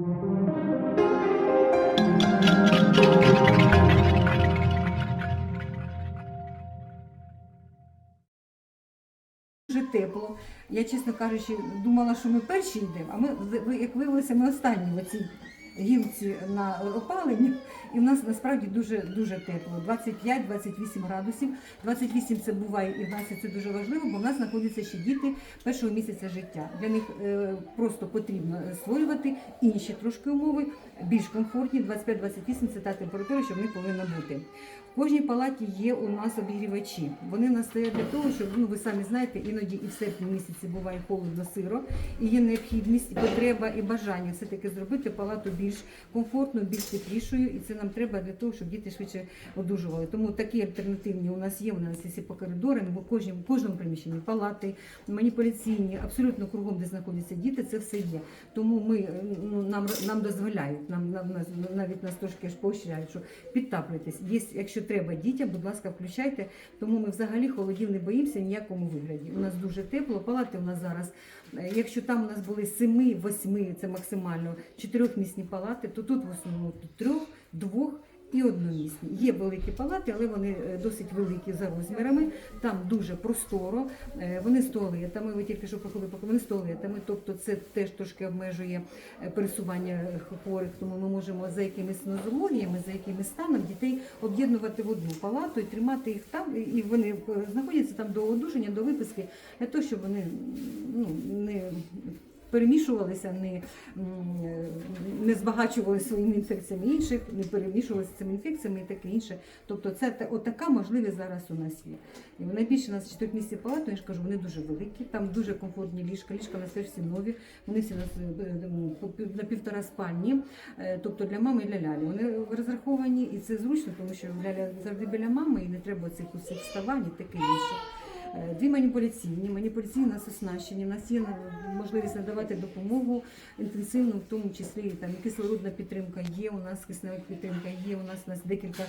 Дуже тепло. Я, чесно кажучи, думала, що ми перші йдемо, а ми, як виявилося, ми останні в цій гілці на опалення. І в нас насправді дуже дуже тепло. 25-28 градусів. 28 це буває і в нас це дуже важливо, бо в нас знаходяться ще діти першого місяця життя. Для них е, просто потрібно створювати інші трошки умови, більш комфортні. 25-28 це та температура, що в них повинна бути. В кожній палаті є у нас обігрівачі. Вони в нас стоять для того, щоб ну ви самі знаєте, іноді і в серпні місяці буває холодно сиро, і є необхідність, і потреба і бажання все таки зробити палату більш комфортною, більш теплішою, і це нам треба для того, щоб діти швидше одужували. Тому такі альтернативні у нас є. У нас є по коридорам, бо кожному, кожному приміщенні палати, маніпуляційні, абсолютно кругом, де знаходяться діти, це все є. Тому ми е, ну нам нам дозволяють, нам, нам навіть нас трошки ж поощряють, що підтаплюйтесь. Якщо треба дітям, будь ласка, включайте. Тому ми взагалі холодів не боїмося ніякому вигляді. У нас дуже тепло. Палати у нас зараз. е, Якщо там у нас були семи, восьми, це максимально чотирьохмісні палати, то тут в основному трьох, двох. І одномісні. Є великі палати, але вони е, досить великі за розмірами. Там дуже просторо. Е, Вони з. Ви тільки що проходили, вони з. Тобто це теж трошки обмежує е, пересування хворих. Тому ми можемо за якимись нозологіями, за якимось станом дітей об'єднувати в одну палату і тримати їх там. І- вони знаходяться там до одужання, до виписки, для того, щоб вони ну, не перемішувалися, не, не збагачували своїми інфекціями інших, не перемішувалися цими інфекціями і таке інше. Тобто це та- отака можливість зараз у нас є. І найбільше у нас чотирьох місць палат, я ж кажу, вони дуже великі, там дуже комфортні ліжка, ліжка нас теж всі нові, вони всі нас е, е, на півтора спальні, Е, тобто для мами і для лялі. Вони розраховані і це зручно, тому що ляля завжди біля мами і не треба цих усіх вставань і таке інше. Е, Дві маніпуляційні. Маніпуляційні нас оснащені. У нас є е, можливість надавати допомогу інтенсивну, в тому числі там і кислородна підтримка є. У нас киснева підтримка є. У нас у нас декілька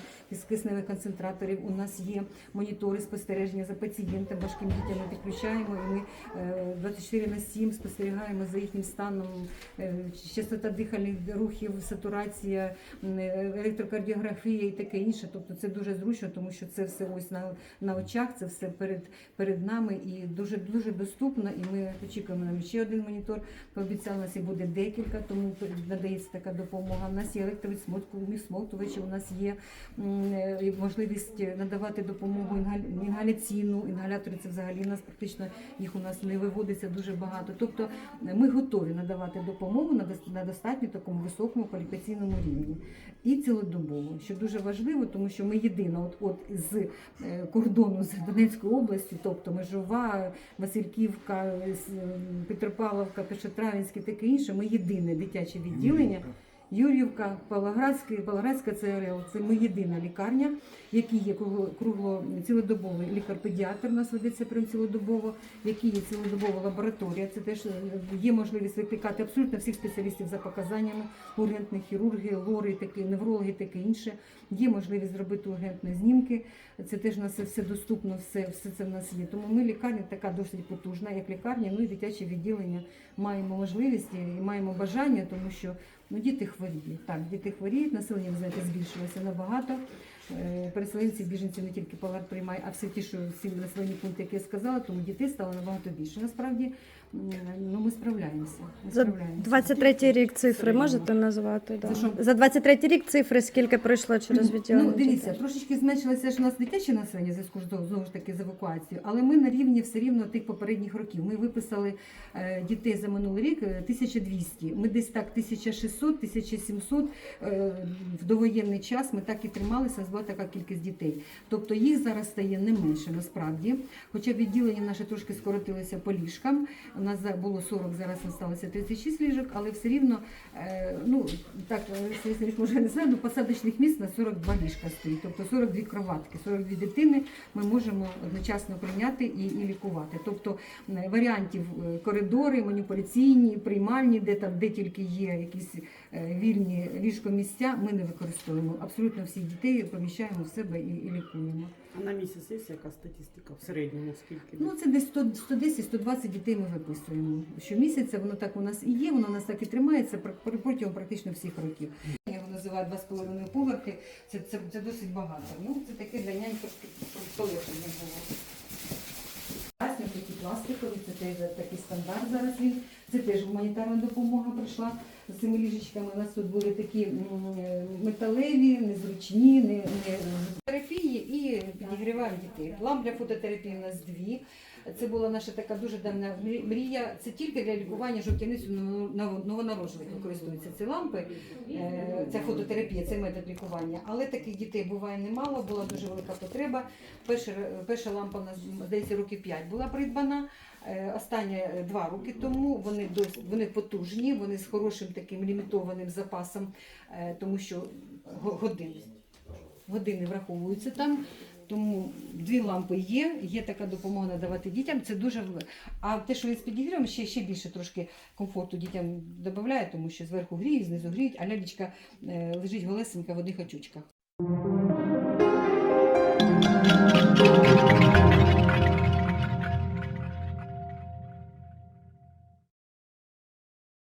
кисневих концентраторів. У нас є монітори спостереження за пацієнтом. Важким дітям ми підключаємо. І ми е, 24 на 7 спостерігаємо за їхнім станом. е, Частота дихальних рухів, сатурація, е, електрокардіографія і таке інше. Тобто це дуже зручно, тому що це все ось на, на очах, це все перед перед нами і дуже дуже доступно. І ми очікуємо нам ще один монітор. Пообіцяли, нас і буде декілька, тому надається така допомога. У нас є електровідсмоктувачі, у нас є е, можливість надавати допомогу інгал- інгаляційну. Інгалятори це взагалі у нас практично їх у нас не виводиться дуже багато. Тобто е, ми готові надавати допомогу на достатньо такому високому кваліфікаційному рівні. І цілодобово, що дуже важливо, тому що ми єдина, от от з е, кордону з Донецькою областю, тобто Межова, Васильківка, Петропавловка, Пешетравінське, таке інше. Ми єдине дитяче відділення. Юрівка, Павлоградська, Павлоградська ЦРЛ це ми єдина лікарня, в якій є кругло, цілодобовий лікар-педіатр, у нас ведеться прям цілодобово, в якій є цілодобова лабораторія. Це теж е, є можливість викликати абсолютно всіх спеціалістів за показаннями, ургентні хірурги, лори, такі, неврологи, таке інше. Є можливість зробити ургентні знімки. Це теж у нас все доступно, все, все це в нас є. Тому ми лікарня така досить потужна, як лікарня, ну і дитяче відділення маємо можливість і маємо бажання, тому що ну, діти хворіють. Так, діти хворіють, населення, знаєте, збільшилося набагато. Е, Переселенців, біженців не тільки палат приймає, а всі ті, що всі населені пункти, які я сказала, тому дітей стало набагато більше. Насправді ну, ми справляємося. Ми За справляємося. 23 рік цифри можете назвати? Да. За що? За 23 рік цифри, скільки пройшло через відділення? Ну, дивіться, дітей? трошечки зменшилося ж у нас дитяче населення зв'язку з знову- ж таки з евакуацією, але ми на рівні все рівно тих попередніх років. Ми виписали е, дітей за минулий рік е, 1200. Ми десь так 1600, 1700 е, в довоєнний час ми так і трималися, була кількість дітей. Тобто їх зараз стає не менше насправді. Хоча відділення наше трошки скоротилося по ліжкам. У нас було 40, зараз залишилося 36 ліжок, але все рівно, е, ну так, може не знаю, ну посадочних місць на 42 ліжка стоїть, тобто 42 кроватки, 42 дитини ми можемо одночасно прийняти і, і лікувати. Тобто е, варіантів е, коридори, маніпуляційні, приймальні, де там де тільки є якісь е, вільні ліжкомісця, ми не використовуємо. Абсолютно всіх дітей поміщаємо в себе і, і лікуємо. А на місяць є яка статистика в середньому скільки? Ну, це десь 100 110-120 дітей ми виписуємо. Щомісяця воно так у нас і є, воно у нас так і тримається пр- протягом практично всіх років. Я його називаю два з половиною поверхи. Це, це, це досить багато. Ну, це таке для нянь полегшення було. Пластикові, це теж такий стандарт зараз він. Це теж гуманітарна допомога прийшла з цими ліжечками. У нас тут були такі металеві, незручні, не, не терапії і підігріваємо дітей. Ламп для фототерапії у нас дві. Це була наша така дуже давня мрі- мрія. Це тільки для лікування жовтяниці новонароджених використовуються ці лампи. Це фототерапія, це метод лікування. Але таких дітей буває немало, була дуже велика потреба. Перша, перша лампа у нас, здається, років 5 була придбана. Е, Остання е, два роки тому. Вони дос, вони потужні, вони з хорошим таким лімітованим запасом, е, тому що го- води не враховуються там. Тому дві лампи є, є така допомога надавати дітям. Це дуже А те, що є з підігрівом, ще ще більше трошки комфорту дітям додає, тому що зверху гріють, знизу гріють, а лялечка е, лежить голесенька в одних очучках.